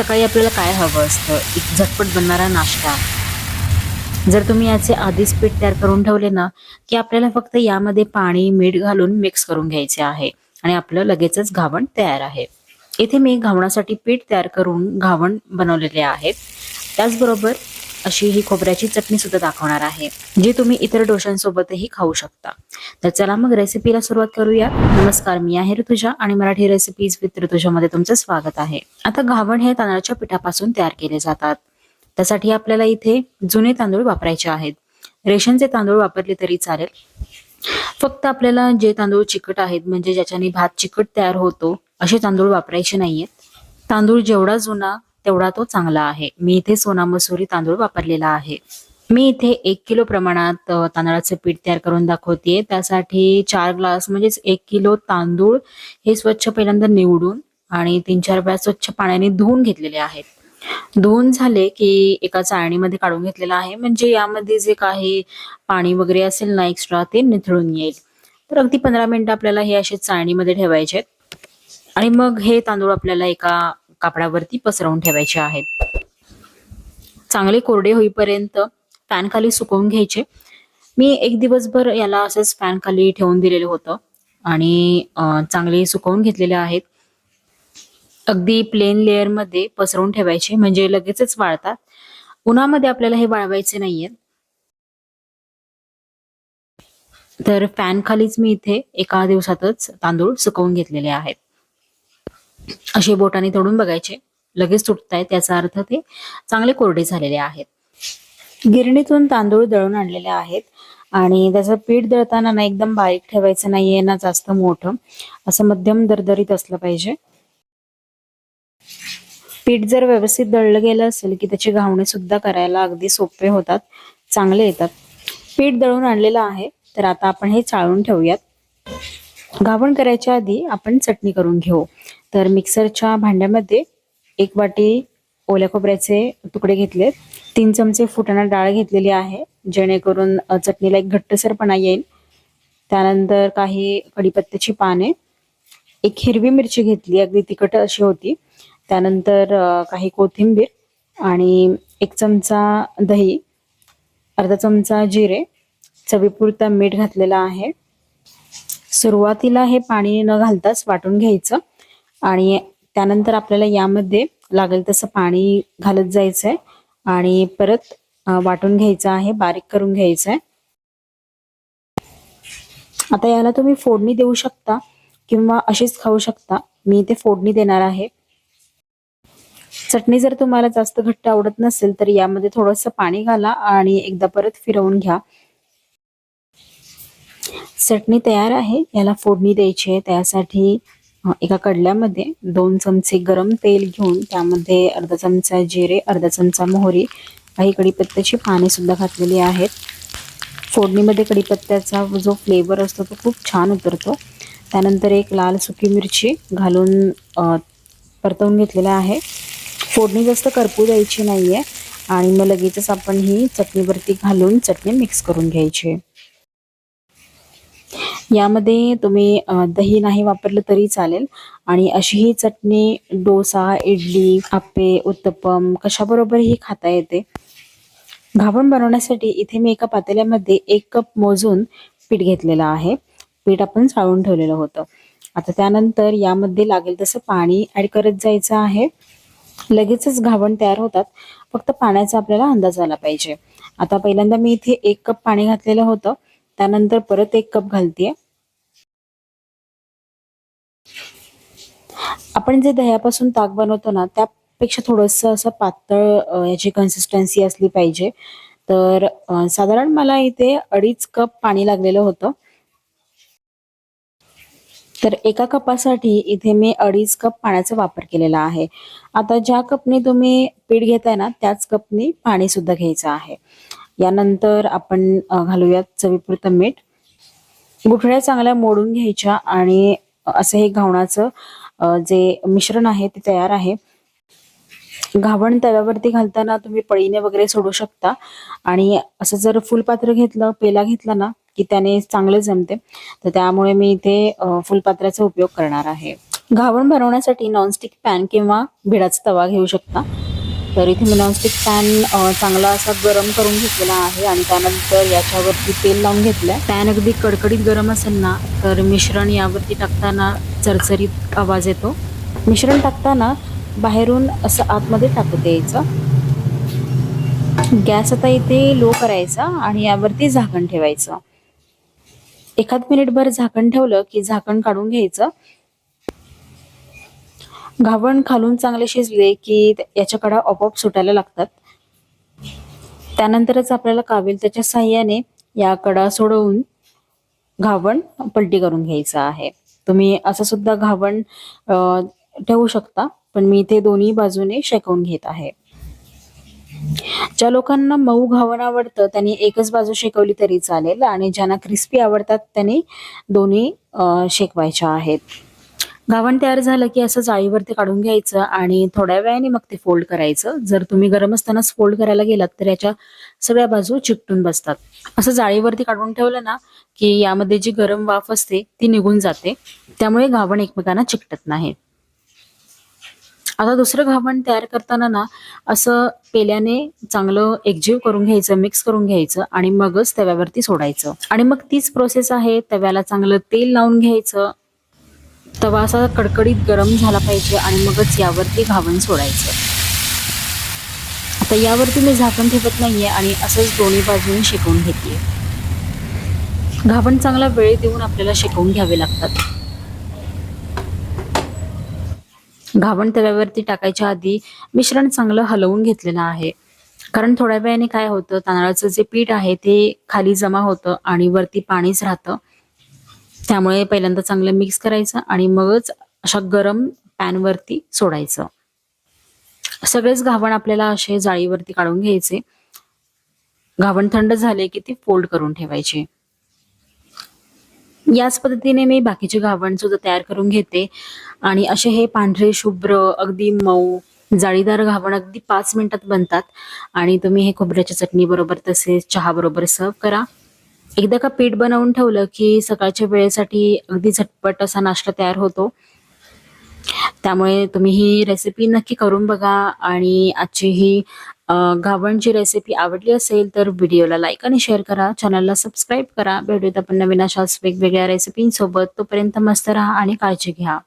सकाळी आपल्याला काय हवं असतं? एक झटपट बनणारा नाश्ता. जर तुम्ही याचे आधीच पीठ तयार करून ठेवले ना की आपल्याला फक्त यामध्ये पाणी मीठ घालून मिक्स करून घ्यायचे आहे आणि आपलं लगेचच घावण तयार आहे. इथे मी घावणासाठी पीठ तयार करून घावण बनवलेले आहेत त्याचबरोबर अशी ही खोबऱ्याची चटणी सुद्धा दाखवणार आहे जी तुम्ही इतर डोशांसोबतही खाऊ शकता. तर चला मग रेसिपीला सुरुवात करूया. नमस्कार मी आहे ऋतुजा आणि मराठी रेसिपीज विथ ऋतुजामध्ये तुमचं स्वागत आहे. आता घावण हे तांदळाच्या पिठापासून तयार केले जातात. त्यासाठी आपल्याला इथे जुने तांदूळ वापरायचे आहेत. रेशनचे तांदूळ वापरले तरी चालेल. फक्त आपल्याला जे तांदूळ चिकट आहेत म्हणजे ज्याच्याने भात चिकट तयार होतो असे तांदूळ वापरायचे नाहीयेत. तांदूळ जेवढा जुना तेवढा तो चांगला आहे. मी इथे सोना मसुरी तांदूळ वापरलेला आहे. मी इथे एक किलो प्रमाणात तांदळाचं पीठ तयार करून दाखवते त्यासाठी चार ग्लास म्हणजेच एक किलो तांदूळ हे स्वच्छ पहिल्यांदा निवडून आणि तीन चार वेळा स्वच्छ पाण्याने धुवून घेतलेले आहेत. धुवून झाले की एका चाळणीमध्ये काढून घेतलेला आहे. म्हणजे यामध्ये जे काही पाणी वगैरे असेल ना एक्स्ट्रा ते निथळून येईल. तर अगदी पंधरा मिनिटं आपल्याला हे असे चाळणीमध्ये ठेवायचे आहेत. आणि मग हे तांदूळ आपल्याला एका कापडावरती पसरवून ठेवायचे आहेत. चांगले कोरडे होईपर्यंत फॅन खाली सुकवून घ्यायचे. मी एक दिवसभर याला असंच फॅन खाली ठेवून दिलेलं होतं आणि चांगले सुकवून घेतलेले आहेत. अगदी प्लेन लेअरमध्ये पसरवून ठेवायचे म्हणजे लगेचच वाळतात. उन्हामध्ये आपल्याला हे वाळवायचे नाहीये. तर फॅन खालीच मी इथे एका दिवसातच तांदूळ सुकवून घेतलेले आहेत. असे बोटाने तोडून बघायचे. लगेच तुटतायत त्याचा अर्थ ते चांगले कोरडे झालेले आहेत. गिरणीतून तांदूळ दळून आणलेले आहेत आणि त्याचं पीठ दळताना ना एकदम बारीक ठेवायचं नाहीये ना जास्त मोठं. असं मध्यम दरदरीत असलं पाहिजे. पीठ जर व्यवस्थित दळलं गेलं असेल की त्याची घावणे सुद्धा करायला अगदी सोपे होतात चांगले येतात. पीठ दळून आणलेलं आहे तर आता आपण हे चाळून ठेवूयात. घावण करायच्या आधी आपण चटणी करून घेऊ. तर मिक्सरच्या भांड्यामध्ये एक वाटी ओल्या खोबऱ्याचे तुकडे घेतलेत. तीन चमचे फुटाणा डाळ घेतलेली आहे जेणेकरून चटणीला एक घट्टसरपणा येईल. त्यानंतर काही कढीपत्त्याची पाने एक हिरवी मिरची घेतली अगदी तिखट अशी होती. त्यानंतर काही कोथिंबीर आणि एक चमचा दही अर्धा चमचा जिरे चवीपुरता मीठ घातलेला आहे. सुरुवातीला हे पाणी न घालताच वाटून घ्यायचं. आणि त्यानंतर आपल्याला यामध्ये लागेल तसं पाणी घालत जायचंय. आणि परत वाटून घ्यायचं आहे बारीक करून घ्यायचं आहे आता याला तुम्ही फोडणी देऊ शकता किंवा अशीच खाऊ शकता. मी इथे फोडणी देणार आहे. चटणी जर तुम्हाला जास्त घट्ट आवडत नसेल तर यामध्ये थोडस पाणी घाला आणि एकदा परत फिरवून घ्या. चटणी तयार आहे. याला फोडणी द्यायची आहे. त्यासाठी एका कडल्यामध्ये दोन चमचे गरम तेल घेऊन त्यामध्ये अर्धा चमचा जिरे अर्धा चमचा मोहरी काही कढीपत्त्याची पाने सुद्धा घातलेली आहेत. फोडणीमध्ये कढीपत्त्याचा जो फ्लेवर असतो तो खूप छान उतरतो. त्यानंतर एक लाल सुकी मिरची घालून परतवून घेतलेला आहे. फोडणी जास्त करपू द्यायची नाहीये आणि मग लगेचच आपण ही चटणीवरती घालून चटणी मिक्स करून घ्यायची. यामध्ये तुम्ही दही नाही वापरलं तरी चालेल. आणि अशी ही चटणी डोसा इडली आप्पे उत्तप्पम कशाबरोबरही खाता येते? घावण बनवण्यासाठी इथे मी एका पातेल्यामध्ये एक कप मोजून पीठ घेतलेलं आहे. पीठ आपण चाळून ठेवलेलं होतं. आता त्यानंतर यामध्ये लागेल तसं पाणी ऍड करत जायचं आहे. लगेचच घावण तयार होतात. फक्त पाण्याचा आपल्याला अंदाज आला पाहिजे. आता पहिल्यांदा मी इथे एक कप पाणी घातलेलं होतं. त्यानंतर परत एक कप घालते आपण जे दह्यापासून ताक बनवतो ना त्यापेक्षा थोडस असं पातळ याची कन्सिस्टन्सी असली पाहिजे. तर साधारण मला इथे अडीच कप पाणी लागलेलं होतं. तर एका कपासाठी इथे मी अडीच कप पाण्याचा वापर केलेला आहे. आता ज्या कपने तुम्ही पीठ घेताय ना त्याच कपने पाणी सुद्धा घ्यायचं आहे. यानंतर आपण घालूयात चवीपुरतं मीठ. गुठळ्या चांगल्या मोडून घ्यायच्या आणि असं हे घावणाचं जे मिश्रण आहे ते तयार आहे. घावण तव्यावरती घालताना तुम्ही पळीने वगैरे सोडू शकता. आणि असं जर फुलपात्र घेतलं पेला घेतला ना की त्याने चांगलं जमते तर त्यामुळे मी इथे फुलपात्राचा उपयोग करणार आहे. घावण बनवण्यासाठी नॉनस्टिक पॅन किंवा भिडाचा तवा घेऊ शकता. तर इथे मी नॉनस्टिक पॅन चांगला असा गरम करून घेतलेला आहे आणि त्यानंतर याच्यावरती तेल लावून घेतलंय. पॅन अगदी कडकडीत गरम असेल ना तर मिश्रण यावरती टाकताना चरचरीत आवाज येतो. मिश्रण टाकताना बाहेरून असं आतमध्ये टाकत यायचं गॅस आता इथे लो करायचा आणि यावरती झाकण ठेवायचं. एखाद मिनिटभर झाकण ठेवलं की झाकण काढून घ्यायचं. घावण खालून चांगले शिजले की याच्या कडा आपोआप सुटायला लागतात. त्यानंतरच आपल्याला कावेल त्याच्या साह्याने या कडा सोडवून घावण पलटी करून घ्यायचं आहे. तुम्ही असं सुद्धा घावण ठेवू शकता पण मी इथे दोन्ही बाजूने शेकवून घेत आहे. ज्या लोकांना मऊ घावण आवडतं त्यांनी एकच बाजू शेकवली तरी चालेल आणि ज्यांना क्रिस्पी आवडतात त्यांनी दोन्ही शेकवायच्या आहेत. घावण तयार झालं की असं जाळीवरती काढून घ्यायचं आणि थोड्या वेळाने मग ते फोल्ड करायचं. जर तुम्ही गरम असतानाच फोल्ड करायला गेलात तर याच्या सगळ्या बाजू चिकटून बसतात. असं जाळीवरती काढून ठेवलं ना की यामध्ये जी गरम वाफ असते ती निघून जाते. त्यामुळे घावण एकमेकांना चिकटत नाही आता दुसरं घावण तयार करताना ना असं पेल्याने चांगलं एकजीव करून घ्यायचं मिक्स करून घ्यायचं आणि मगच तव्यावरती सोडायचं. आणि मग तीच प्रोसेस आहे तव्याला चांगलं तेल लावून घ्यायचं तवा असा कडकडीत गरम झाला पाहिजे आणि मगच यावरती घावण सोडायचं. आता यावरती मी झाकण ठेवत नाहीये आणि असंच दोन्ही बाजूने शेकवून घेते घावण चांगला वेळ देऊन आपल्याला शेकवून घ्यावे लागतात. घावण तव्यावरती टाकायच्या आधी मिश्रण चांगलं हलवून घेतलेलं आहे. कारण थोड्या वेळाने काय होतं तांदळाचं जे पीठ आहे ते खाली जमा होतं आणि वरती पाणीच राहतं. त्यामुळे पहिल्यांदा चांगलं मिक्स करायचं आणि मगच अशा गरम पॅनवरती सोडायचं. सगळेच घावण आपल्याला असे जाळीवरती काढून घ्यायचे. घावण थंड झाले की ते फोल्ड करून ठेवायचे. याच पद्धतीने मी बाकीचे घावण सुद्धा तयार करून घेते. आणि असे हे पांढरे शुभ्र अगदी मऊ जाळीदार घावण अगदी पाच मिनिटात बनतात. आणि तुम्ही हे खोबऱ्याच्या चटणी बरोबर तसेच चहा बरोबर सर्व करा. एकदा का पीठ बनवून ठेवलं की सकाळच्या वेळेसाठी अगदी झटपट असा नाश्ता तयार होतो. त्यामुळे तुम्ही ही रेसिपी नक्की करून बघा आणि आजची ही घावणची रेसिपी आवडली असेल तर व्हिडिओला लाईक आणि शेअर करा. चॅनलला सबस्क्राईब करा. भेटूयात आपण नवीन अशाच वेगवेगळ्या रेसिपींसोबत तोपर्यंत मस्त राहा आणि काळजी घ्या.